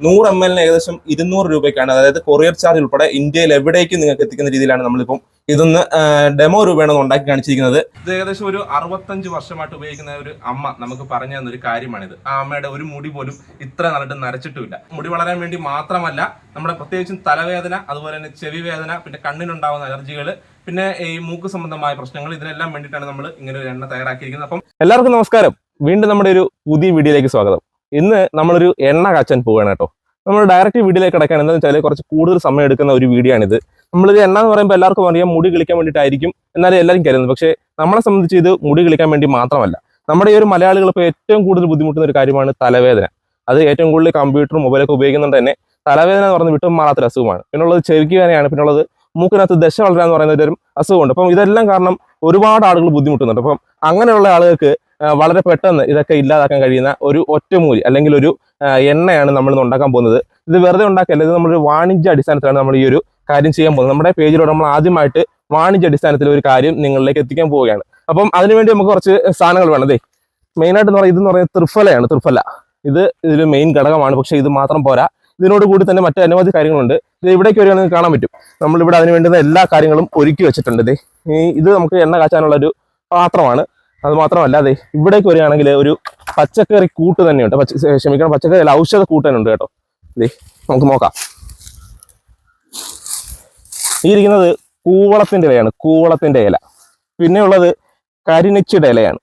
നൂറ് എം എല്ലിന് ഏകദേശം ഇരുന്നൂറ് രൂപയ്ക്കാണ്. അതായത് കൊറിയർ ചാർജ് ഉൾപ്പെടെ ഇന്ത്യയിൽ എവിടേക്ക് നിങ്ങൾക്ക് എത്തിക്കുന്ന രീതിയിലാണ് നമ്മളിപ്പം ഇതൊന്ന് ഡെമോ രൂപയാണ് ഉണ്ടാക്കി കാണിച്ചിരിക്കുന്നത്. ഇത് ഏകദേശം ഒരു അറുപത്തഞ്ച് വർഷമായിട്ട് ഉപയോഗിക്കുന്ന ഒരു അമ്മ നമുക്ക് പറഞ്ഞു തന്ന ഒരു കാര്യമാണിത്. ആ അമ്മയുടെ ഒരു മുടി പോലും ഇത്ര നല്ലിട്ട് നരച്ചിട്ടുമില്ല. മുടി വളരാൻ വേണ്ടി മാത്രമല്ല നമ്മുടെ പ്രത്യേകിച്ചും തലവേദന അതുപോലെ തന്നെ ചെവി വേദന പിന്നെ കണ്ണിനുണ്ടാവുന്ന അലർജികൾ പിന്നെ ഈ മൂക്ക് സംബന്ധമായ പ്രശ്നങ്ങൾ ഇതിനെല്ലാം വേണ്ടിയിട്ടാണ് നമ്മൾ ഇങ്ങനെ ഒരു എണ്ണ തയ്യാറാക്കിയിരിക്കുന്നത്. അപ്പം എല്ലാവർക്കും നമസ്കാരം. വീണ്ടും നമ്മുടെ ഒരു പുതിയ വീഡിയോയിലേക്ക് സ്വാഗതം. ഇന്ന് നമ്മളൊരു എണ്ണ കാച്ചാൻ പോവുകയാണ് കേട്ടോ. നമ്മൾ ഡയറക്റ്റ് വീഡിയോയിലേക്ക് കിടക്കാൻ എന്താണെന്ന് വെച്ചാൽ കുറച്ച് കൂടുതൽ സമയം എടുക്കുന്ന ഒരു വീഡിയോ ആണിത്. നമ്മളിത് എണ്ണ എന്ന് പറയുമ്പോൾ എല്ലാവർക്കും അറിയാം മുടി കളിക്കാൻ വേണ്ടിയിട്ടായിരിക്കും എന്നാലും എല്ലാവരും കരുതുന്നത്. പക്ഷേ നമ്മളെ സംബന്ധിച്ച് ഇത് മുടി കളിക്കാൻ വേണ്ടി മാത്രമല്ല. നമ്മുടെ ഈ ഒരു മലയാളികൾ ഇപ്പോൾ ഏറ്റവും കൂടുതൽ ബുദ്ധിമുട്ടുന്ന ഒരു കാര്യമാണ് തലവേദന. അത് ഏറ്റവും കൂടുതൽ കമ്പ്യൂട്ടറും മൊബൈലൊക്കെ ഉപയോഗിക്കുന്നുണ്ട് തന്നെ തലവേദന എന്ന് പറഞ്ഞ് വിട്ടും മാറാത്തൊരു അസുഖമാണ്. പിന്നുള്ളത് ചെവിക്ക് വേദനയാണ്. പിന്നുള്ളത് മൂക്കിനകത്ത് ദശ വളരുക എന്ന് പറയുന്ന ഒരു അസുഖമുണ്ട്. അപ്പം ഇതെല്ലാം കാരണം ഒരുപാട് ആളുകൾ ബുദ്ധിമുട്ടുന്നുണ്ട്. അപ്പം അങ്ങനെയുള്ള ആളുകൾക്ക് വളരെ പെട്ടെന്ന് ഇതൊക്കെ ഇല്ലാതാക്കാൻ കഴിയുന്ന ഒരു ഒറ്റമൂലി അല്ലെങ്കിൽ ഒരു എണ്ണയാണ് നമ്മൾ ഉണ്ടാക്കാൻ പോകുന്നത്. ഇത് വെറുതെ ഉണ്ടാക്കല്ല ഇത് നമ്മളൊരു വാണിജ്യ അടിസ്ഥാനത്തിലാണ് നമ്മൾ ഈ ഒരു കാര്യം ചെയ്യാൻ പോകുന്നത്. നമ്മുടെ പേജിലൂടെ നമ്മൾ ആദ്യമായിട്ട് വാണിജ്യ അടിസ്ഥാനത്തിൽ ഒരു കാര്യം നിങ്ങളിലേക്ക് എത്തിക്കാൻ പോവുകയാണ്. അപ്പം അതിനുവേണ്ടി നമുക്ക് കുറച്ച് സാധനങ്ങൾ വേണം. അതെ മെയിനായിട്ട് എന്ന് പറയുന്നത് ഇതെന്ന് പറയുന്നത് ത്രിഫലയാണ് ത്രിഫല ഇത് ഇതിൽ മെയിൻ ഘടകമാണ് പക്ഷേ ഇത് മാത്രം പോരാ. ഇതിനോട് കൂടി തന്നെ മറ്റു അനവധി കാര്യങ്ങളുണ്ട്. ഇത് ഇവിടേക്ക് വരികയാണെങ്കിൽ കാണാൻ പറ്റും. നമ്മളിവിടെ അതിന് വേണ്ടുന്ന എല്ലാ കാര്യങ്ങളും ഒരുക്കി വെച്ചിട്ടുണ്ട് ദേ. ഇത് നമുക്ക് എണ്ണ കാച്ചാനുള്ള ഒരു പാത്രമാണ്. അത് മാത്രമല്ല അതെ ഇവിടേക്ക് വരികയാണെങ്കിൽ ഒരു പച്ചക്കറി കൂട്ട് തന്നെയുണ്ട്. പച്ച ക്ഷമിക്കണം പച്ചക്കറി അല്ല ഔഷധ കൂട്ട് തന്നെ ഉണ്ട് കേട്ടോ. ദേ നമുക്ക് നോക്കാം. ഈ ഇരിക്കുന്നത് കൂവളത്തിന്റെ ഇലയാണ് കൂവളത്തിന്റെ ഇല. പിന്നെ ഉള്ളത് കരിനച്ചിയുടെ ഇലയാണ്.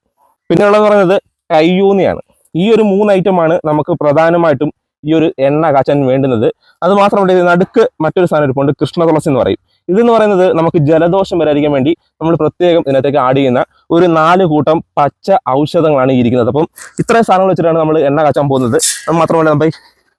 പിന്നെ ഉള്ളത് പറയുന്നത് കയ്യൂന്നിയാണ്. ഈ ഒരു മൂന്ന് ഐറ്റമാണ് നമുക്ക് പ്രധാനമായിട്ടും ഈ ഒരു എണ്ണ കാച്ചാൻ വേണ്ടുന്നത്. അത് മാത്രമല്ല ഇത് നടുക്ക് മറ്റൊരു സാധനം ഇരിപ്പുണ്ട് കൃഷ്ണ തുളസി എന്ന് പറയും. ഇതെന്ന് പറയുന്നത് നമുക്ക് ജലദോഷം വരാതിരിക്കാൻ വേണ്ടി നമ്മൾ പ്രത്യേകം ഇതിനകത്തേക്ക് ആഡ് ചെയ്യുന്ന ഒരു നാല് കൂട്ടം പച്ച ഔഷധങ്ങളാണ് ഇരിക്കുന്നത്. അപ്പം ഇത്രയും സാധനങ്ങൾ വെച്ചിട്ടാണ് നമ്മൾ എണ്ണ കാച്ചാൻ പോകുന്നത്. മാത്രമല്ല നമ്മൾ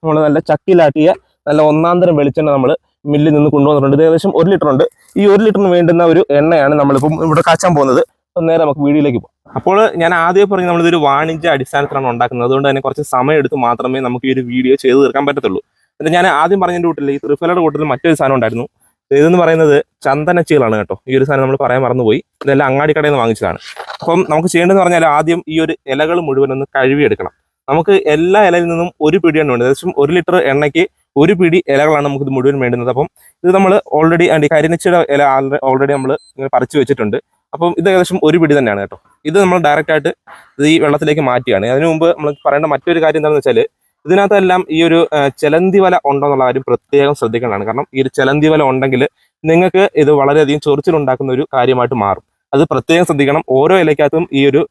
നമ്മൾ നല്ല ചക്കിലാട്ടിയ നല്ല ഒന്നാം തരം വെളിച്ചെണ്ണ നമ്മൾ മില്ലിൽ നിന്ന് കൊണ്ടുവന്നിട്ടുണ്ട്. ഏകദേശം ഒരു ലിറ്റർ ഉണ്ട് ഈ ഒരു ലിറ്ററിന് വേണ്ടുന്ന ഒരു എണ്ണയാണ് നമ്മളിപ്പം ഇവിടെ കാച്ചാൻ പോകുന്നത്. നേരെ നമുക്ക് വീഡിയോയിലേക്ക് പോകാം. അപ്പോൾ ഞാൻ ആദ്യം പറഞ്ഞു നമ്മളിതൊരു വാണിജ്യ അടിസ്ഥാനത്തിലാണ് ഉണ്ടാക്കുന്നത്. അതുകൊണ്ട് തന്നെ കുറച്ച് സമയം എടുത്ത് മാത്രമേ നമുക്ക് ഈ ഒരു വീഡിയോ ചെയ്ത് തീർക്കാൻ പറ്റത്തുള്ളൂ. എന്നിട്ട് ഞാൻ ആദ്യം പറഞ്ഞതിന്റെ കൂട്ടിൽ ഈ ത്രിഫലയുടെ കൂട്ടത്തിൽ മറ്റൊരു സാധനം ഉണ്ടായിരുന്നു. ഇതെന്ന് പറയുന്നത് ചന്ദനച്ചീളാണ് കേട്ടോ. ഈ ഒരു സാധനം നമ്മൾ പറയാൻ മറന്നുപോയി. ഇതെല്ലാം അങ്ങാടി കടയിൽ നിന്ന് വാങ്ങിച്ചതാണ്. അപ്പം നമുക്ക് ചെയ്യേണ്ടതെന്ന് പറഞ്ഞാൽ ആദ്യം ഈ ഒരു ഇലകൾ മുഴുവൻ ഒന്ന് കഴുകിയെടുക്കണം. നമുക്ക് എല്ലാ ഇലയിൽ നിന്നും ഒരു പിടിയാണ് വേണ്ടത്. ഏകദേശം ഒരു ലിറ്റർ എണ്ണയ്ക്ക് ഒരു പിടി ഇലകളാണ് നമുക്ക് ഇത് മുഴുവൻ വേണ്ടുന്നത്. അപ്പം ഇത് നമ്മൾ ഓൾറെഡി കരിനച്ചയുടെ ഇല ഓൾറെഡി നമ്മൾ ഇങ്ങനെ പറിച്ചു വെച്ചിട്ടുണ്ട്. അപ്പം ഇത് ഏകദേശം ഒരു പിടി തന്നെയാണ് കേട്ടോ. ഇത് നമ്മൾ ഡയറക്റ്റ് ആയിട്ട് ഇത് ഈ വെള്ളത്തിലേക്ക് മാറ്റുകയാണ്. അതിനു മുമ്പ് നമ്മൾ പറയേണ്ട മറ്റൊരു കാര്യം എന്താണെന്ന് വെച്ചാൽ ഇതിനകത്തെല്ലാം ഈ ഒരു ചെലന്തി വല ഉണ്ടോ എന്നുള്ള കാര്യം പ്രത്യേകം ശ്രദ്ധിക്കേണ്ടതാണ്. കാരണം ഈ ഒരു ചെലന്തി വല ഉണ്ടെങ്കിൽ നിങ്ങൾക്ക് ഇത് വളരെയധികം ചൊറിച്ചിലുണ്ടാക്കുന്ന ഒരു കാര്യമായിട്ട് മാറും. അത് പ്രത്യേകം ശ്രദ്ധിക്കണം. ഓരോ ഇലയ്ക്കകത്തും ഈ ഒരു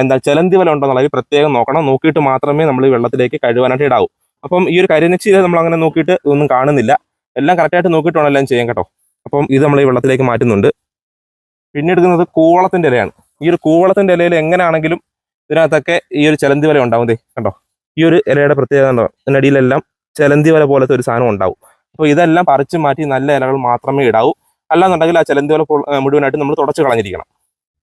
എന്താ ചെലന്തി വല ഉണ്ടോ കാര്യം പ്രത്യേകം നോക്കണം. നോക്കിയിട്ട് മാത്രമേ നമ്മൾ വെള്ളത്തിലേക്ക് കഴുകാനായിട്ട് ഇടാവൂ. അപ്പം ഈ ഒരു കരിനച്ചി നമ്മൾ അങ്ങനെ നോക്കിയിട്ട് ഒന്നും കാണുന്നില്ല. എല്ലാം കറക്റ്റായിട്ട് നോക്കിയിട്ട് വേണം എല്ലാം ചെയ്യാൻ കേട്ടോ. അപ്പം ഇത് നമ്മൾ ഈ വെള്ളത്തിലേക്ക് മാറ്റുന്നുണ്ട്. പിന്നെ എടുക്കുന്നത് കൂവളത്തിന്റെ ഇലയാണ്. ഈ ഒരു കൂവളത്തിന്റെ ഇലയിൽ എങ്ങനെയാണെങ്കിലും ഇതിനകത്തൊക്കെ ഈ ഒരു ചലന്തി വല ഉണ്ടാവും. കണ്ടോ? ഈ ഒരു ഇലയുടെ പ്രത്യേകത കണ്ടോ ഇതിനടിയിലെല്ലാം ചലന്തി വല പോലത്തെ ഒരു സാധനം ഉണ്ടാവും. അപ്പോൾ ഇതെല്ലാം പറിച്ച് മാറ്റി നല്ല ഇലകൾ മാത്രമേ ഇടാവൂ. അല്ലാന്നുണ്ടെങ്കിൽ ആ ചലന്തി വല മുഴുവനായിട്ട് നമ്മൾ തുടച്ച് കളഞ്ഞിരിക്കണം.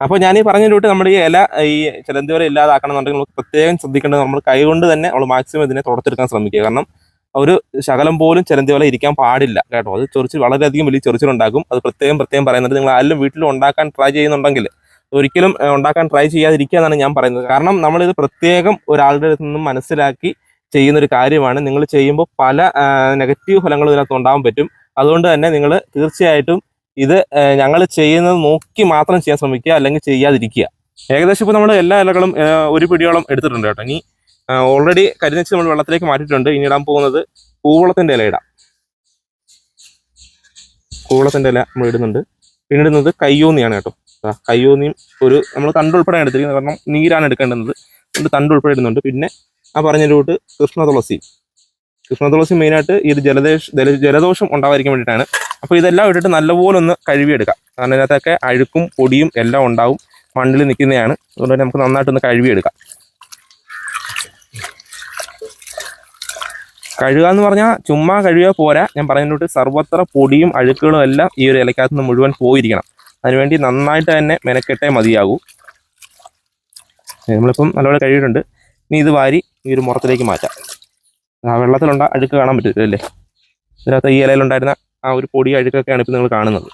അപ്പോൾ ഞാൻ ഈ പറഞ്ഞതിലൂട്ട് നമ്മുടെ ഈ ഇല ഈ ചലന്തി വല ഇല്ലാതാക്കണം എന്നുണ്ടെങ്കിൽ പ്രത്യേകം ശ്രദ്ധിക്കേണ്ടത് നമ്മൾ കൈകൊണ്ട് തന്നെ നമ്മൾ മാക്സിമം ഇതിനെ തുടച്ചെടുക്കാൻ ശ്രമിക്കുക. കാരണം ഒരു ശകലം പോലും ചെലന്തി വല ഇരിക്കാൻ പാടില്ല കേട്ടോ. അത് ചൊറിച്ചിൽ വളരെയധികം വലിയ ചൊറിച്ചിലുണ്ടാക്കും അത് പ്രത്യേകം പ്രത്യേകം പറയുന്നത് നിങ്ങൾ ആരെങ്കിലും വീട്ടിൽ ഉണ്ടാക്കാൻ ട്രൈ ചെയ്യുന്നുണ്ടെങ്കിൽ ഒരിക്കലും ഉണ്ടാക്കാൻ ട്രൈ ചെയ്യാതിരിക്കുക എന്നാണ് ഞാൻ പറയുന്നത്. കാരണം നമ്മളിത് പ്രത്യേകം ഒരാളുടെ അടുത്ത് നിന്നും മനസ്സിലാക്കി ചെയ്യുന്ന ഒരു കാര്യമാണ്. നിങ്ങൾ ചെയ്യുമ്പോൾ പല നെഗറ്റീവ് ഫലങ്ങളും ഇതിനകത്ത് ഉണ്ടാകാൻ പറ്റും. അതുകൊണ്ട് തന്നെ നിങ്ങൾ തീർച്ചയായിട്ടും ഇത് ഞങ്ങൾ ചെയ്യുന്നത് നോക്കി മാത്രം ചെയ്യാൻ ശ്രമിക്കുക അല്ലെങ്കിൽ ചെയ്യാതിരിക്കുക. ഏകദേശം ഇപ്പോൾ നമ്മൾ എല്ലാ ഇലകളും ഒരു പിടിയോളം എടുത്തിട്ടുണ്ട് കേട്ടോ. ഇനി ഓൾറെഡി കരിനച്ച് നമ്മൾ വെള്ളത്തിലേക്ക് മാറ്റിയിട്ടുണ്ട്. ഇനി ഇടാൻ പോകുന്നത് കൂവളത്തിന്റെ ഇല ഇടാം കൂവളത്തിന്റെ ഇല നമ്മൾ ഇടുന്നുണ്ട്. പിന്നെ ഇടുന്നത് കയ്യോന്നിയാണ് കേട്ടോ. കയ്യോന്നിയും ഒരു നമ്മൾ തണ്ട് എടുത്തിരിക്കുന്നത്. കാരണം നീരാണ് എടുക്കേണ്ടത് അതുകൊണ്ട് തണ്ട് ഉൾപ്പെടെ ഇടുന്നുണ്ട്. പിന്നെ ആ പറഞ്ഞ റൂട്ട് കൃഷ്ണ തുളസി. കൃഷ്ണ തുളസി മെയിനായിട്ട് ഒരു ജലദേശ ജലദോഷം ഉണ്ടാവാതിരിക്കാൻ വേണ്ടിയിട്ടാണ്. അപ്പോൾ ഇതെല്ലാം ഇട്ടിട്ട് നല്ലപോലെ ഒന്ന് കഴുകിയെടുക്കാം. കാരണം ഇതിനകത്തൊക്കെ അഴുക്കും പൊടിയും എല്ലാം ഉണ്ടാവും. മണ്ണിൽ നിൽക്കുന്നതാണ്. അതുകൊണ്ട് തന്നെ നമുക്ക് നന്നായിട്ടൊന്ന് കഴുകിയെടുക്കാം. കഴുകുക എന്ന് പറഞ്ഞാൽ ചുമ്മാ കഴുകുക പോരാ. ഞാൻ പറഞ്ഞിട്ട് സർവത്ര പൊടിയും അഴുക്കുകളും എല്ലാം ഈ ഒരു ഇലക്കകത്ത് നിന്ന് മുഴുവൻ പോയിരിക്കണം. അതിനുവേണ്ടി നന്നായിട്ട് തന്നെ മെനക്കെട്ടേ മതിയാകൂ. നമ്മളിപ്പം നല്ലപോലെ കഴുകിയിട്ടുണ്ട്. ഇനി ഇത് വാരി ഈ ഒരു മുറത്തിലേക്ക് മാറ്റാം. ആ വെള്ളത്തിലുണ്ട അഴുക്ക് കാണാൻ പറ്റില്ല അല്ലേ? ഇതിനകത്ത് ഈ ഇലയിലുണ്ടായിരുന്ന ആ ഒരു പൊടി അഴുക്കൊക്കെയാണ് ഇപ്പം നിങ്ങൾ കാണുന്നത്.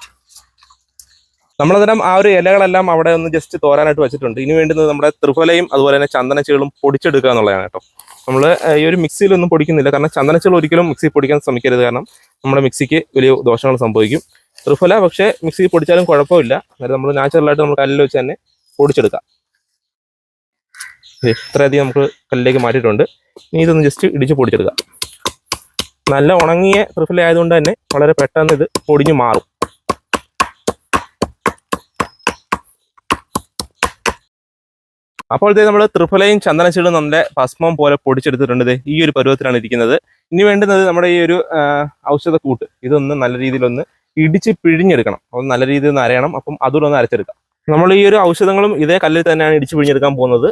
നമ്മളതിനം ആ ഒരു ഇലകളെല്ലാം അവിടെ ഒന്ന് ജസ്റ്റ് തോരാനായിട്ട് വെച്ചിട്ടുണ്ട്. ഇനി വേണ്ടുന്നത് നമ്മുടെ ത്രിഫലയും അതുപോലെ തന്നെ ചന്ദനച്ചുകളും പൊടിച്ചെടുക്കുക എന്നുള്ളതാണ് കേട്ടോ. നമ്മൾ ഈ ഒരു മിക്സിയിലൊന്നും പൊടിക്കുന്നില്ല. കാരണം ചന്ദനച്ചുള്ള ഒരിക്കലും മിക്സി പൊടിക്കാൻ ശ്രമിക്കരുത്. കാരണം നമ്മുടെ മിക്സിക്ക് വലിയ ദോഷങ്ങൾ സംഭവിക്കും. ത്രിഫല പക്ഷേ മിക്സി പൊടിച്ചാലും കുഴപ്പമില്ല. അന്നേരം നമ്മൾ നാച്ചുറലായിട്ട് നമ്മൾ കല്ലിൽ വെച്ച് തന്നെ പൊടിച്ചെടുക്കാം. ഇത്രയധികം നമുക്ക് കല്ലിലേക്ക് മാറ്റിയിട്ടുണ്ട്. ഇനി ഇതൊന്ന് ജസ്റ്റ് ഇടിച്ച് പൊടിച്ചെടുക്കാം. നല്ല ഉണങ്ങിയ ത്രിഫല ആയതുകൊണ്ട് തന്നെ വളരെ പെട്ടെന്ന് ഇത് പൊടിഞ്ഞു മാറും. അപ്പോഴത്തെ നമ്മൾ ത്രിഫലയും ചന്ദനച്ചീടും നമ്മുടെ ഭസ്മം പോലെ പൊടിച്ചെടുത്തിട്ടുണ്ട് ഈ ഒരു പരുവത്തിലാണ് ഇരിക്കുന്നത്. ഇനി വേണ്ടുന്നത് നമ്മുടെ ഈ ഒരു ഔഷധ ഔഷധക്കൂട്ട് ഇതൊന്ന് നല്ല രീതിയിലൊന്ന് ഇടിച്ച് പിഴിഞ്ഞെടുക്കണം. അപ്പം നല്ല രീതിയിൽ ഒന്ന് അരയണം. അപ്പം അതുകൂടെ ഒന്ന് അരച്ചെടുക്കാം. നമ്മൾ ഈ ഒരു ഔഷധങ്ങളും ഇതേ കല്ലിൽ തന്നെയാണ് ഇടിച്ച് പിഴിഞ്ഞെടുക്കാൻ പോകുന്നത്.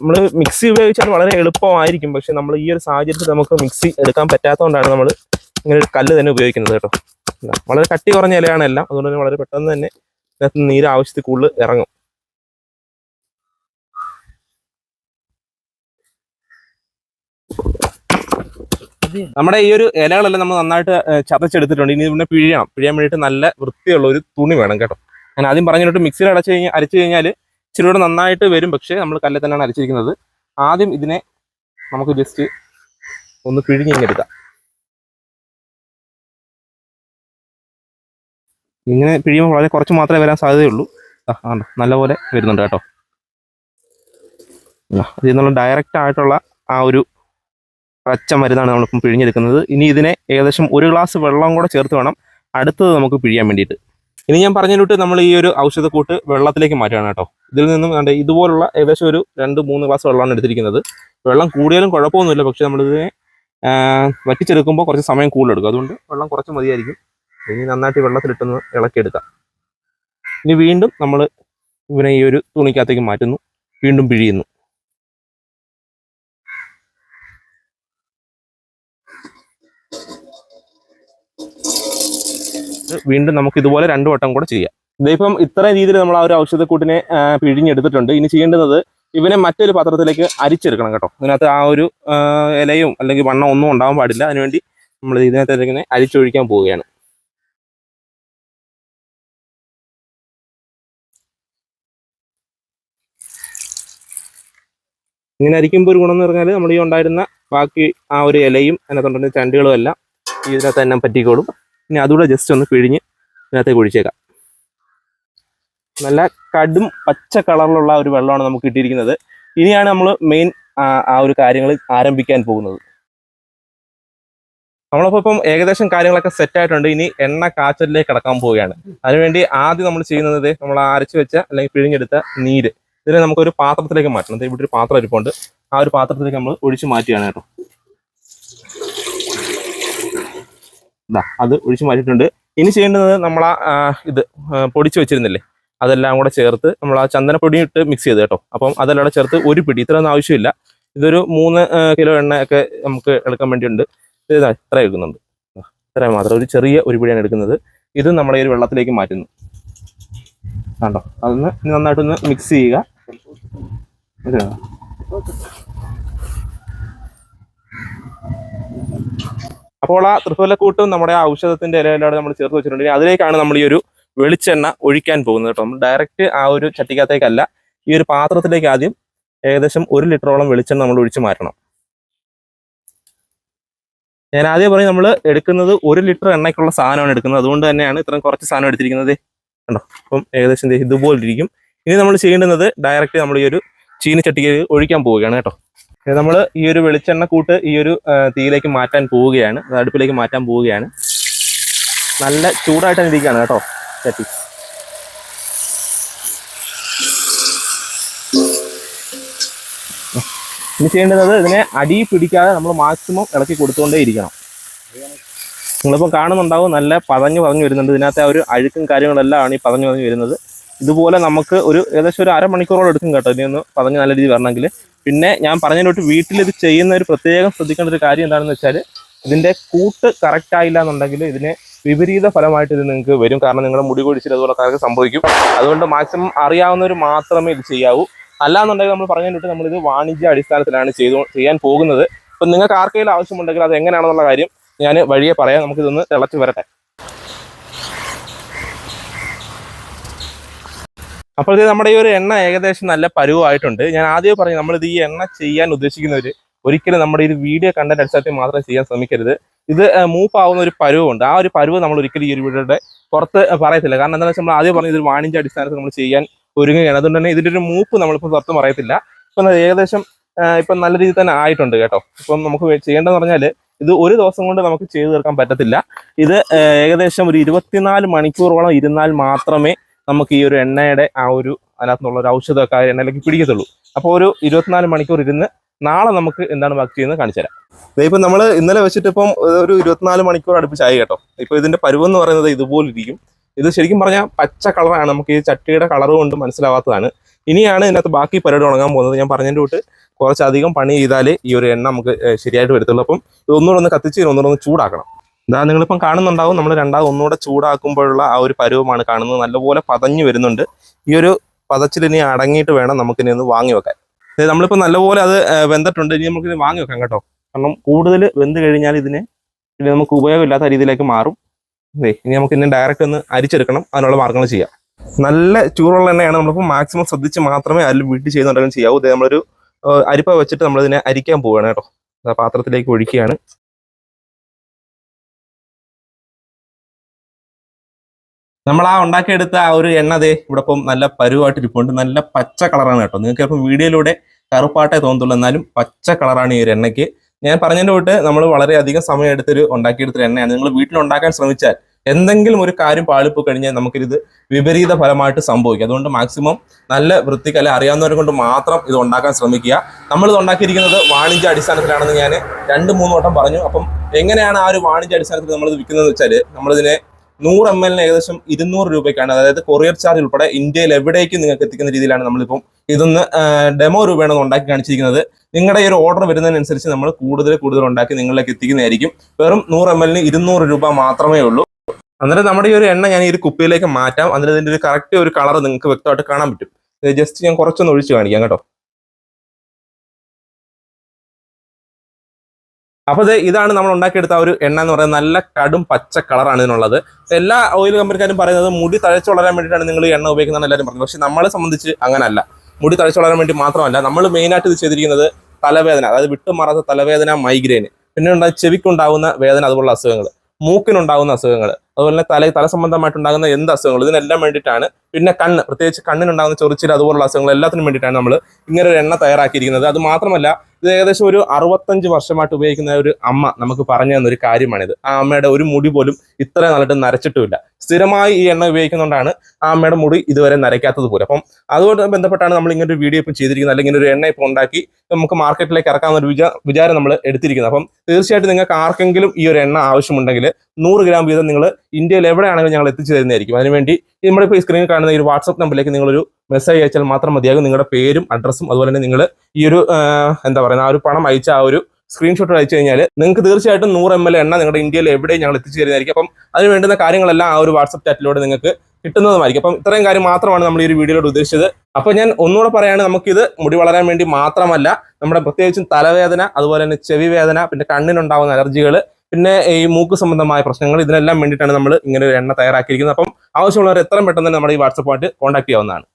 നമ്മൾ മിക്സി ഉപയോഗിച്ചാൽ വളരെ എളുപ്പമായിരിക്കും. പക്ഷെ നമ്മൾ ഈ ഒരു സാഹചര്യത്തിൽ നമുക്ക് മിക്സി എടുക്കാൻ പറ്റാത്തതുകൊണ്ടാണ് നമ്മൾ ഇങ്ങനെ ഒരു കല്ല് തന്നെ ഉപയോഗിക്കുന്നത് കേട്ടോ. വളരെ കട്ടി കുറഞ്ഞ ഇലയാണ് എല്ലാം. അതുകൊണ്ട് തന്നെ വളരെ പെട്ടെന്ന് തന്നെ ഇതിനകത്ത് നീര് ആവശ്യത്തിൽ കൂടുതൽ ഇറങ്ങും. നമ്മുടെ ഈ ഒരു ഇലകളെല്ലാം നമ്മൾ നന്നായിട്ട് ചതച്ചെടുത്തിട്ടുണ്ട്. ഇനി ഇതിനെ പിഴിയണം. പിഴിയാൻ വേണ്ടിയിട്ട് നല്ല വൃത്തിയുള്ള ഒരു തുണി വേണം കേട്ടോ. ഞാൻ ആദ്യം പറഞ്ഞിട്ട് മിക്സിയിൽ അടച്ചു കഴിഞ്ഞാൽ അരച്ചു കഴിഞ്ഞാൽ ഇച്ചിരി കൂടെ നന്നായിട്ട് വരും. പക്ഷേ നമ്മൾ കല്ലിൽ തന്നെയാണ് അരച്ചിരിക്കുന്നത്. ആദ്യം ഇതിനെ നമുക്ക് ജസ്റ്റ് ഒന്ന് പിഴിഞ്ഞെടുക്കാം ഇങ്ങനെ പിഴിയുമ്പോൾ വളരെ കുറച്ച് മാത്രമേ വരാൻ സാധ്യതയുള്ളൂ. നല്ലപോലെ വരുന്നുണ്ട് കേട്ടോ. ഇതിൽ നിന്നുള്ള ഡയറക്റ്റ് ആയിട്ടുള്ള ആ ഒരു പച്ച മരുന്നാണ് നമ്മളിപ്പം പിഴിഞ്ഞെടുക്കുന്നത്. ഇനി ഇതിനെ ഏകദേശം ഒരു ഗ്ലാസ് വെള്ളം കൂടെ ചേർത്ത് വേണം അടുത്തത് നമുക്ക് പിഴിയാൻ വേണ്ടിയിട്ട്. ഇനി ഞാൻ പറഞ്ഞിട്ട് നമ്മൾ ഈ ഒരു ഔഷധക്കൂട്ട് വെള്ളത്തിലേക്ക് മാറ്റുകയാണ് കേട്ടോ. ഇതിൽ നിന്നും ദാണ്ടെ ഇതുപോലുള്ള ഏകദേശം ഒരു രണ്ട് മൂന്ന് ഗ്ലാസ് വെള്ളമാണ് എടുത്തിരിക്കുന്നത്. വെള്ളം കൂടിയാലും കുഴപ്പമൊന്നുമില്ല പക്ഷേ നമ്മളിതിനെ വറ്റിച്ചെടുക്കുമ്പോൾ കുറച്ച് സമയം കൂടുതലെടുക്കും. അതുകൊണ്ട് വെള്ളം കുറച്ച് മതിയായിരിക്കും. ഇനി നന്നായിട്ട് വെള്ളത്തിലിട്ടൊന്ന് ഇളക്കിയെടുക്കാം. ഇനി വീണ്ടും നമ്മൾ ഇവനെ ഈ ഒരു തുണിക്കകത്തേക്ക് മാറ്റുന്നു. വീണ്ടും പിഴിയുന്നു. വീണ്ടും നമുക്ക് ഇതുപോലെ രണ്ടു വട്ടം കൂടെ ചെയ്യാം. ഇതിപ്പം ഇത്രയും രീതിയിൽ നമ്മൾ ആ ഒരു ഔഷധക്കൂട്ടിനെ പിഴിഞ്ഞെടുത്തിട്ടുണ്ട്. ഇനി ചെയ്യേണ്ടുന്നത് ഇവനെ മറ്റൊരു പാത്രത്തിലേക്ക് അരിച്ചെടുക്കണം കേട്ടോ. ഇതിനകത്ത് ആ ഒരു ഇലയും അല്ലെങ്കിൽ വണ്ണം ഒന്നും ഉണ്ടാവാൻ പാടില്ല. അതിനുവേണ്ടി നമ്മൾ ഇതിനകത്ത് ഇങ്ങനെ അരിച്ചൊഴിക്കാൻ പോവുകയാണ്. ഇങ്ങനെ അരിക്കുമ്പോൾ ഒരു ഗുണം എന്ന് പറഞ്ഞാൽ നമ്മൾ ഈ ഉണ്ടായിരുന്ന ബാക്കി ആ ഒരു ഇലയും അതിനകത്തുണ്ടായിരുന്ന ചണ്ടികളും എല്ലാം ഇതിനകത്ത് തന്നെ പറ്റിക്കോളും. ഇനി അതുകൂടെ ജസ്റ്റ് ഒന്ന് പിഴിഞ്ഞ് ഇതിനകത്തേക്ക് ഒഴിച്ചേക്കാം. നല്ല കടും പച്ച കളറിലുള്ള ഒരു വെള്ളമാണ് നമുക്ക് കിട്ടിയിരിക്കുന്നത്. ഇനിയാണ് നമ്മൾ മെയിൻ ആ ഒരു കാര്യങ്ങൾ ആരംഭിക്കാൻ പോകുന്നത്. നമ്മളിപ്പോൾ ഇപ്പം ഏകദേശം കാര്യങ്ങളൊക്കെ സെറ്റ് ആയിട്ടുണ്ട്. ഇനി എണ്ണ കാച്ചലിലേക്ക് കടക്കാൻ പോവുകയാണ്. അതിനുവേണ്ടി ആദ്യം നമ്മൾ ചെയ്യുന്നത് നമ്മൾ അരച്ചു വെച്ച അല്ലെങ്കിൽ പിഴിഞ്ഞെടുത്ത നീര്. ഇതിനെ നമുക്കൊരു പാത്രത്തിലേക്ക് മാറ്റണം. ഇവിടെ ഒരു പാത്രം ഇരിപ്പുണ്ട്. ആ ഒരു പാത്രത്തിലേക്ക് നമ്മൾ ഒഴിച്ചു മാറ്റുകയാണ് കേട്ടോ. ഇതാ അത് ഒഴിച്ച് മാറ്റിയിട്ടുണ്ട്. ഇനി ചെയ്യേണ്ടത് നമ്മൾ ആ ഇത് പൊടിച്ചു വെച്ചിരുന്നില്ലേ? അതെല്ലാം കൂടെ ചേർത്ത് നമ്മൾ ആ ചന്ദനപ്പൊടി ഇട്ട് മിക്സ് ചെയ്ത് കേട്ടോ. അപ്പം അതെല്ലാം കൂടെ ചേർത്ത് ഒരു പിടി ഇത്രയൊന്നും ആവശ്യമില്ല. ഇതൊരു മൂന്ന് കിലോ എണ്ണ ഒക്കെ നമുക്ക് എടുക്കാൻ വേണ്ടിയുണ്ട്. ഇത് ഇതാ ഇത്ര എടുക്കുന്നുണ്ട്. ഇത്ര മാത്രം. ഒരു ചെറിയ ഒരു പിടിയാണ് എടുക്കുന്നത്. ഇത് നമ്മുടെ ഈ ഒരു വെള്ളത്തിലേക്ക് മാറ്റുന്നു. കണ്ടോ? അതൊന്ന് നന്നായിട്ടൊന്ന് മിക്സ് ചെയ്യുക. ഇത്. കണ്ടോ? അപ്പോൾ ആ ത്രിഫലക്കൂട്ടും നമ്മുടെ ആ ഔഷധത്തിന്റെ ഇലയിലാണ് നമ്മൾ ചേർത്ത് വെച്ചിട്ടുണ്ടെങ്കിൽ അതിലേക്കാണ് നമ്മൾ ഈ ഒരു വെളിച്ചെണ്ണ ഒഴിക്കാൻ പോകുന്നത് കേട്ടോ. നമ്മൾ ഡയറക്റ്റ് ആ ഒരു ചട്ടിക്കകത്തേക്കല്ല ഈ ഒരു പാത്രത്തിലേക്ക് ആദ്യം ഏകദേശം ഒരു ലിറ്ററോളം വെളിച്ചെണ്ണ നമ്മൾ ഒഴിച്ചു മാറ്റണം. ഞാൻ ആദ്യം പറയും നമ്മൾ എടുക്കുന്നത് ഒരു ലിറ്റർ എണ്ണയ്ക്കുള്ള സാധനമാണ് എടുക്കുന്നത്. അതുകൊണ്ട് തന്നെയാണ് ഇത്രയും കുറച്ച് സാധനം എടുത്തിരിക്കുന്നത്. കണ്ടോ? അപ്പം ഏകദേശം ഇതുപോലെ ഇരിക്കും. ഇനി നമ്മൾ ചെയ്യേണ്ടുന്നത് ഡയറക്റ്റ് നമ്മൾ ഈ ഒരു ചീനിച്ചട്ടിക്ക് ഒഴിക്കാൻ പോവുകയാണ് കേട്ടോ. നമ്മൾ ഈ ഒരു വെളിച്ചെണ്ണ കൂട്ട് ഈ ഒരു തീയിലേക്ക് മാറ്റാൻ പോവുകയാണ്. അടുപ്പിലേക്ക് മാറ്റാൻ പോവുകയാണ്. നല്ല ചൂടായിട്ട് തന്നെ ഇരിക്കുകയാണ് കേട്ടോ ചട്ടി. ഇനി ചെയ്യേണ്ടത് ഇതിനെ അടി പിടിക്കാതെ നമ്മൾ മാക്സിമം ഇളക്കി കൊടുത്തുകൊണ്ടേ ഇരിക്കണം. നിങ്ങളിപ്പോൾ കാണുന്നുണ്ടാവും നല്ല പതഞ്ഞു പതഞ്ഞു വരുന്നുണ്ട്. ഇതിനകത്തെ ആ ഒരു അഴുക്കും കാര്യങ്ങളെല്ലാം ആണ് ഈ പതഞ്ഞു പതഞ്ഞു വരുന്നത്. ഇതുപോലെ നമുക്ക് ഒരു ഏകദേശം ഒരു അരമണിക്കൂറോളം എടുക്കും കേട്ടോ ഇനി ഒന്ന് പതഞ്ഞ് നല്ല രീതിയിൽ വരണമെങ്കിൽ. പിന്നെ ഞാൻ പറഞ്ഞതിനോട്ട് വീട്ടിൽ ഇത് ചെയ്യുന്ന ഒരു പ്രത്യേകം ശ്രദ്ധിക്കേണ്ട ഒരു കാര്യം എന്താണെന്ന് വെച്ചാൽ ഇതിന്റെ കൂട്ട് കറക്റ്റ് ആയില്ല എന്നുണ്ടെങ്കിൽ ഇതിന് വിപരീത ഫലമായിട്ട് ഇത് നിങ്ങൾക്ക് വരും. കാരണം നിങ്ങളുടെ മുടി കൊഴിച്ചിൽ അതുപോലെ കാര്യങ്ങൾ സംഭവിക്കും. അതുകൊണ്ട് മാക്സിമം അറിയാവുന്നവർ മാത്രമേ ഇത് ചെയ്യാവൂ. അല്ലാന്നുണ്ടെങ്കിൽ നമ്മൾ പറഞ്ഞതിട്ട് നമ്മളിത് വാണിജ്യ അടിസ്ഥാനത്തിലാണ് ചെയ്തു ചെയ്യാൻ പോകുന്നത്. അപ്പം നിങ്ങൾക്ക് ആർക്കെങ്കിലും ആവശ്യമുണ്ടെങ്കിൽ അത് എങ്ങനെയാണെന്നുള്ള കാര്യം ഞാൻ വഴിയെ പറയാം. നമുക്കിതൊന്ന് തിളച്ച് വരട്ടെ. അപ്പോൾ ഇത് നമ്മുടെ ഈ ഒരു എണ്ണ ഏകദേശം നല്ല പരുവായിട്ടുണ്ട്. ഞാൻ ആദ്യമേ പറഞ്ഞു നമ്മളിത് ഈ എണ്ണ ചെയ്യാൻ ഉദ്ദേശിക്കുന്നവർ ഒരിക്കലും നമ്മുടെ ഈ വീഡിയോ കണ്ടന്റ് അടിസ്ഥാനത്തിൽ മാത്രം ചെയ്യാൻ ശ്രമിക്കരുത്. ഇത് മൂപ്പാവുന്ന ഒരു പരുവുണ്ട്. ആ ഒരു പരുവ് നമ്മൾ ഒരിക്കലും ഈ ഒരു വീഡിയോയുടെ പുറത്ത് പറയത്തില്ല. കാരണം എന്താണെന്ന് വെച്ചാൽ നമ്മൾ ആദ്യം പറഞ്ഞു ഇതൊരു വാണിജ്യ അടിസ്ഥാനത്തിൽ നമ്മൾ ചെയ്യാൻ ഒരുങ്ങുകയാണ്. അതുകൊണ്ട് തന്നെ ഇതിന്റെ ഒരു മൂപ്പ് നമ്മളിപ്പോൾ പുറത്ത് പറയത്തില്ല. ഇപ്പം ഏകദേശം ഇപ്പം നല്ല രീതിയിൽ തന്നെ ആയിട്ടുണ്ട് കേട്ടോ. ഇപ്പം നമുക്ക് ചെയ്യേണ്ടതെന്ന് പറഞ്ഞാൽ ഇത് ഒരു ദിവസം കൊണ്ട് നമുക്ക് ചെയ്തു തീർക്കാൻ പറ്റത്തില്ല. ഇത് ഏകദേശം ഒരു ഇരുപത്തിനാല് മണിക്കൂറോളം ഇരുന്നാൽ മാത്രമേ നമുക്ക് ഈ ഒരു എണ്ണയുടെ ആ ഒരു അതിനകത്തുള്ള ഒരു ഔഷധമൊക്കെ ആ എണ്ണയിലേക്ക് പിടിക്കത്തുള്ളൂ. അപ്പോൾ ഒരു ഇരുപത്തിനാല് മണിക്കൂർ ഇരുന്ന് നാളെ നമുക്ക് എന്താണ് വർക്ക് ചെയ്യുന്നത് കാണിച്ചു തരാം. ഇപ്പം നമ്മൾ ഇന്നലെ വെച്ചിട്ട് ഇപ്പം ഒരു ഇരുപത്തിനാല് മണിക്കൂർ അടുപ്പിച്ചായി കേട്ടോ. ഇപ്പോൾ ഇതിന്റെ പരുവെന്ന് പറയുന്നത് ഇതുപോലെ ഇരിക്കും. ഇത് ശരിക്കും പറഞ്ഞാൽ പച്ച കളറാണ്. നമുക്ക് ഈ ചട്ടിയുടെ കളർ കൊണ്ട് മനസ്സിലാവാത്തതാണ്. ഇനിയാണ് ഇതിനകത്ത് ബാക്കി പരിപാടി തുടങ്ങാൻ പോകുന്നത്. ഞാൻ പറഞ്ഞതിന്റെ തൊട്ട് കുറച്ചധികം പണി ചെയ്താലേ ഈ ഒരു എണ്ണ നമുക്ക് ശരിയായിട്ട് വരത്തുള്ളൂ. അപ്പം ഇത് ഒന്നുകൂടെ ഒന്ന് കത്തിച്ച് ഒന്നുകൂടെ ഒന്ന് ചൂടാക്കണം. ഇതാ നിങ്ങളിപ്പം കാണുന്നുണ്ടാവും നമ്മൾ രണ്ടാമത് ഒന്നുകൂടെ ചൂടാക്കുമ്പോഴുള്ള ആ ഒരു പരുവമാണ് കാണുന്നത്. നല്ലപോലെ പതഞ്ഞു വരുന്നുണ്ട്. ഈ ഒരു പതച്ചിൽ ഇനി അടങ്ങിയിട്ട് വേണം നമുക്കിനി ഒന്ന് വാങ്ങി വെക്കാൻ. നമ്മളിപ്പോൾ നല്ലപോലെ അത് വെന്തിട്ടുണ്ട്. ഇനി നമുക്കിത് വാങ്ങി വെക്കാം കേട്ടോ. കാരണം കൂടുതൽ വെന്ത് കഴിഞ്ഞാൽ ഇതിന് ഇനി നമുക്ക് ഉപയോഗമില്ലാത്ത രീതിയിലേക്ക് മാറും. അതെ ഇനി നമുക്ക് ഇനി ഡയറക്റ്റ് ഒന്ന് അരിച്ചെടുക്കണം. അതിനുള്ള മാർഗങ്ങൾ ചെയ്യാം. നല്ല ചൂടുള്ള എണ്ണയാണ് നമ്മളിപ്പോൾ മാക്സിമം ശ്രദ്ധിച്ച് മാത്രമേ അതിൽ വീട്ടിൽ ചെയ്യുന്നുണ്ടെങ്കിലും ചെയ്യാവൂ. നമ്മളൊരു അരിപ്പ വെച്ചിട്ട് നമ്മളിതിനെ അരിക്കാൻ പോവുകയാണ് കേട്ടോ. പാത്രത്തിലേക്ക് ഒഴിക്കുകയാണ്. നമ്മൾ ആ ഉണ്ടാക്കിയെടുത്ത ആ ഒരു എണ്ണ ദേ ഇവിടെ ഇപ്പം നല്ല പരുവായിട്ട് ഇരിപ്പുണ്ട്. നല്ല പച്ച കളറാണ് കേട്ടോ. നിങ്ങൾക്ക് ചിലപ്പോൾ വീഡിയോയിലൂടെ കറുപ്പാട്ടേ തോന്നത്തുള്ളൂ. എന്നാലും പച്ച കളറാണ് ഈ ഒരു എണ്ണയ്ക്ക്. ഞാൻ പറഞ്ഞതിന്റെ തൊട്ട് നമ്മൾ വളരെയധികം സമയം എടുത്തൊരു ഉണ്ടാക്കിയെടുത്തൊരു എണ്ണയാണ്. നിങ്ങൾ വീട്ടിൽ ഉണ്ടാക്കാൻ ശ്രമിച്ചാൽ എന്തെങ്കിലും ഒരു കാര്യം പാളിപ്പോ കഴിഞ്ഞാൽ നമുക്കിത് വിപരീത ഫലമായിട്ട് സംഭവിക്കും. അതുകൊണ്ട് മാക്സിമം നല്ല വൃത്തിക്ക് അല്ലെ അറിയാവുന്നവരെ കൊണ്ട് മാത്രം ഇത് ഉണ്ടാക്കാൻ ശ്രമിക്കുക. നമ്മൾ ഇത് ഉണ്ടാക്കിയിരിക്കുന്നത് വാണിജ്യ അടിസ്ഥാനത്തിലാണെന്ന് ഞാൻ രണ്ട് മൂന്ന് വട്ടം പറഞ്ഞു. അപ്പം എങ്ങനെയാണ് ആ ഒരു വാണിജ്യ അടിസ്ഥാനത്തിൽ നമ്മളിത് വിൽക്കുന്നതെന്ന് വിൽക്കുന്നത് വെച്ചാൽ നമ്മളിതിനെ നൂറ് എം എല്ലിന് ഏകദേശം ഇരുന്നൂറ് രൂപയ്ക്കാണ്. അതായത് കൊറിയർ ചാർജ് ഉൾപ്പെടെ ഇന്ത്യയിൽ എവിടേക്ക് നിങ്ങൾക്ക് എത്തിക്കുന്ന രീതിയിലാണ് നമ്മളിപ്പം ഇതൊന്ന് ഡെമോ രൂപയാണ് ഉണ്ടാക്കി കാണിച്ചിരിക്കുന്നത്. നിങ്ങളുടെ ഈ ഒരു ഓർഡർ വരുന്നതിനനുസരിച്ച് നമ്മൾ കൂടുതൽ കൂടുതൽ ഉണ്ടാക്കി നിങ്ങളിലേക്ക് എത്തിക്കുന്നതായിരിക്കും. വെറും നൂറ് എം എല്ലിന് ഇരുന്നൂറ് രൂപ മാത്രമേ ഉള്ളൂ. അന്നേരം നമ്മുടെ ഈ ഒരു എണ്ണ ഞാൻ ഈ ഒരു കുപ്പിയിലേക്ക് മാറ്റാം. അന്നേരം ഇതിന്റെ ഒരു കറക്റ്റ് ഒരു കളർ നിങ്ങൾക്ക് വ്യക്തമായിട്ട് കാണാൻ പറ്റും. ജസ്റ്റ് ഞാൻ കുറച്ചൊന്ന് ഒഴിച്ച് കാണിക്കാം കേട്ടോ. അപ്പൊ അത് ഇതാണ് നമ്മൾ ഉണ്ടാക്കിയെടുത്ത ഒരു എണ്ണ എന്ന് പറയുന്നത് നല്ല കടും പച്ച കളറാണ് ഇതിനുള്ളത്. എല്ലാ ഓയിൽ കമ്പനിക്കാരും പറയുന്നത് മുടി തഴച്ചു വളരാൻ വേണ്ടിയിട്ടാണ് നിങ്ങൾ ഈ എണ്ണ ഉപയോഗിക്കുന്നത് എല്ലാവരും പറഞ്ഞത് പക്ഷേ നമ്മളെ സംബന്ധിച്ച് അങ്ങനല്ല. മുടി തഴച്ചു വളരാൻ വേണ്ടി മാത്രമല്ല നമ്മൾ മെയിനായിട്ട് ഇത് ചെയ്തിരിക്കുന്നത് തലവേദന അതായത് വിട്ടുമാറാത്ത തലവേദന മൈഗ്രെയിൻ പിന്നെ ഉണ്ടായ ചെവിക്കുണ്ടാകുന്ന വേദന അതുപോലുള്ള അസുഖങ്ങൾ. മൂക്കിനുണ്ടാകുന്ന അസുഖങ്ങൾ. അതുപോലെ തല തല സംബന്ധമായിട്ടുണ്ടാകുന്ന എന്ത് അസുഖങ്ങൾ ഇതിനെല്ലാം വേണ്ടിയിട്ടാണ്. പിന്നെ കണ്ണ് പ്രത്യേകിച്ച് കണ്ണിനുണ്ടാകുന്ന ചൊറിച്ചിൽ അതുപോലുള്ള അസുഖങ്ങൾ എല്ലാത്തിനും വേണ്ടിയിട്ടാണ് നമ്മൾ ഇങ്ങനെ ഒരു എണ്ണ തയ്യാറാക്കിയിരിക്കുന്നത്. അത് മാത്രമല്ല ഇത് ഏകദേശം ഒരു അറുപത്തഞ്ച് വർഷമായിട്ട് ഉപയോഗിക്കുന്ന ഒരു അമ്മ നമുക്ക് പറഞ്ഞു തന്ന ഒരു കാര്യമാണിത്. ആ അമ്മയുടെ ഒരു മുടി പോലും ഇത്ര നല്ലിട്ട് നരച്ചിട്ടുമില്ല. സ്ഥിരമായി ഈ എണ്ണ ഉപയോഗിക്കുന്നതുകൊണ്ടാണ് ആ അമ്മയുടെ മുടി ഇതുവരെ നരയ്ക്കാത്തത് പോലും അപ്പം അതുകൊണ്ട് ബന്ധപ്പെട്ടാണ് നമ്മൾ ഇങ്ങനെ ഒരു വീഡിയോ ഇപ്പം ചെയ്തിരിക്കുന്നത്. അല്ലെങ്കിൽ ഒരു എണ്ണ ഇപ്പം ഉണ്ടാക്കി നമുക്ക് മാർക്കറ്റിലേക്ക് ഇറക്കാവുന്ന ഒരു വിചാ വിചാരം നമ്മൾ എടുത്തിരിക്കുന്നത്. അപ്പം തീർച്ചയായിട്ടും നിങ്ങൾക്ക് ആർക്കെങ്കിലും ഈ ഒരു എണ്ണ ആവശ്യമുണ്ടെങ്കിൽ നൂറ് ഗ്രാം വീതം നിങ്ങൾ ഇന്ത്യയിൽ എവിടെയാണെങ്കിലും ഞങ്ങൾ എത്തിച്ചു തരുന്നതായിരിക്കും അതിനുവേണ്ടി നമ്മളിപ്പോൾ ഈ സ്ക്രീനിൽ കാണുന്ന ഒരു വാട്സപ്പ് നമ്പറിലേക്ക് നിങ്ങളൊരു മെസ്സേജ് അയച്ചാൽ മാത്രം മതിയാകും. നിങ്ങളുടെ പേരും അഡ്രസ്സും അതുപോലെ തന്നെ നിങ്ങൾ ഈ ഒരു എന്താ പറയുക ആ ഒരു പണം അയച്ച ആ ഒരു സ്ക്രീൻഷോട്ട് അയച്ചു കഴിഞ്ഞാൽ നിങ്ങൾക്ക് തീർച്ചയായിട്ടും നൂറ് എം എൽ എണ്ണ നിങ്ങളുടെ ഇന്ത്യയിൽ എവിടെയും ഞങ്ങൾ എത്തിച്ചു തരുന്നതായിരിക്കും അപ്പം അതിന് വേണ്ടുന്ന കാര്യങ്ങളെല്ലാം ആ ഒരു വാട്സപ്പ് ചാറ്റിലൂടെ നിങ്ങൾക്ക് കിട്ടുന്നതുമായിരിക്കും. അപ്പം ഇത്രയും കാര്യം മാത്രമാണ് നമ്മൾ ഈ ഒരു വീഡിയോയിലൂടെ ഉദ്ദേശിച്ചത്. അപ്പോൾ ഞാൻ ഒന്നുകൂടെ പറയാണ് നമുക്കിത് മുടി വളരാൻ വേണ്ടി മാത്രമല്ല നമ്മുടെ പ്രത്യേകിച്ചും തലവേദന അതുപോലെ തന്നെ ചെവി വേദന പിന്നെ കണ്ണിനുണ്ടാകുന്ന അലർജികൾ പിന്നെ ഈ മൂക്ക് സംബന്ധമായ പ്രശ്നങ്ങൾ ഇതിനെല്ലാം വേണ്ടിയിട്ടാണ് നമ്മൾ ഇങ്ങനെ ഒരു എണ്ണ തയ്യാറാക്കിയിരിക്കുന്നത്. അപ്പം ആവശ്യമുള്ളവർ എത്രയും പെട്ടെന്ന് നമ്മുടെ ഈ വാട്സപ്പുമായിട്ട് കോൺടാക്ട് ചെയ്യാവുന്നതാണ്.